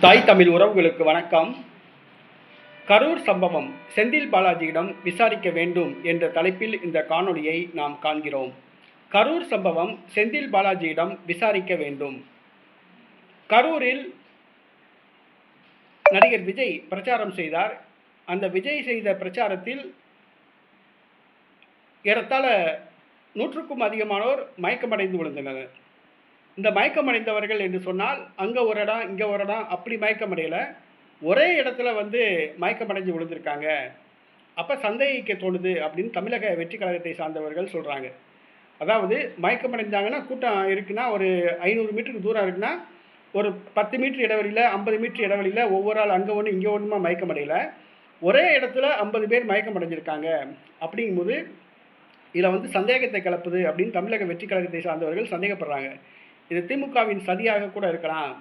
தாய் தமிழ் உறவுகளுக்கு வணக்கம். கரூர் சம்பவம் செந்தில் பாலாஜியிடம் விசாரிக்க வேண்டும் என்ற தலைப்பில் இந்த காணொளியை நாம் காண்கிறோம். கரூர் சம்பவம் செந்தில் பாலாஜியிடம் விசாரிக்க வேண்டும். கரூரில் நடிகர் விஜய் பிரச்சாரம் செய்தார். அந்த விஜய் செய்த பிரச்சாரத்தில் ஏறத்தாழ நூற்றுக்கும் அதிகமானோர் மயக்கமடைந்து விழுந்தனர். இந்த மயக்கமடைந்தவர்கள் என்று சொன்னால் அங்கே ஒரு இடம் இங்கே ஒரு இடம் அப்படி மயக்கமடையலை. ஒரே இடத்துல வந்து மயக்கமடைஞ்சு விழுந்திருக்காங்க. அப்போ சந்தேகிக்க தோணுது அப்படின்னு தமிழக வெற்றி கழகத்தை சார்ந்தவர்கள் சொல்கிறாங்க அதாவது மயக்கமடைஞ்சாங்கன்னா கூட்டம் இருக்குன்னா ஒரு ஐநூறு மீட்டருக்கு தூரம் இருக்குன்னா ஒரு பத்து மீட்டர் இடைவெளியில் ஐம்பது மீட்டர் இடைவெளியில் ஒவ்வொரு ஆள் அங்கே ஒன்று இங்கே ஒன்றுமா மயக்கமடையல. ஒரே இடத்துல ஐம்பது பேர் மயக்கமடைஞ்சிருக்காங்க. அப்படிங்கும்போது இதில் வந்து சந்தேகத்தை கலப்புது அப்படின்னு தமிழக வெற்றி கழகத்தை சார்ந்தவர்கள் சந்தேகப்படுறாங்க. இது திமுகவின் சதியாக கூட இருக்கலாம்.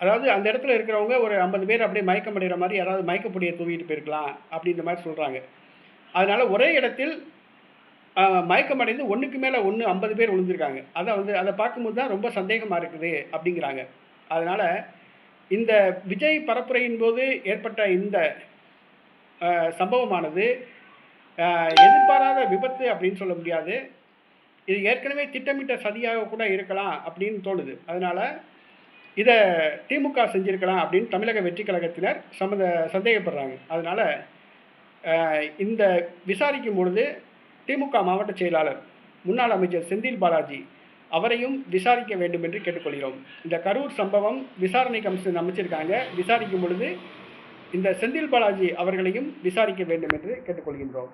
அதாவது அந்த இடத்துல இருக்கிறவங்க ஒரு ஐம்பது பேர் அப்படியே மயக்கம் அடைகிற மாதிரி யாராவது மயக்கப்படியை தூவிட்டு போயிருக்கலாம் அப்படின்ற மாதிரி சொல்கிறாங்க அதனால் ஒரே இடத்தில் மயக்கமடைந்து ஒன்றுக்கு மேலே ஒன்று ஐம்பது பேர் விழுந்திருக்காங்க. அதை வந்து அதை பார்க்கும்போது தான் ரொம்ப சந்தேகமாக இருக்குது அப்படிங்கிறாங்க. அதனால் இந்த விஜய் பரப்புரையின் போது ஏற்பட்ட இந்த சம்பவமானது எதிர்பாராத விபத்து அப்படின்னு சொல்ல முடியாது. இது ஏற்கனவே திட்டமிட்ட சதியாக கூட இருக்கலாம் அப்படின்னு தோணுது. அதனால் இதை திமுக செஞ்சுருக்கலாம் அப்படின்னு தமிழக வெற்றி கழகத்தினர் சம்மந்த சந்தேகப்படுறாங்க. அதனால் இந்த விசாரிக்கும் பொழுது திமுக மாவட்ட செயலாளர் முன்னாள் அமைச்சர் செந்தில் பாலாஜி அவரையும் விசாரிக்க வேண்டும் என்று கேட்டுக்கொள்கிறோம். இந்த கரூர் சம்பவம் விசாரணை கமிஷன் அமைச்சிருக்காங்க. விசாரிக்கும் பொழுது இந்த செந்தில் பாலாஜி அவர்களையும் விசாரிக்க வேண்டும் என்று கேட்டுக்கொள்கின்றோம்.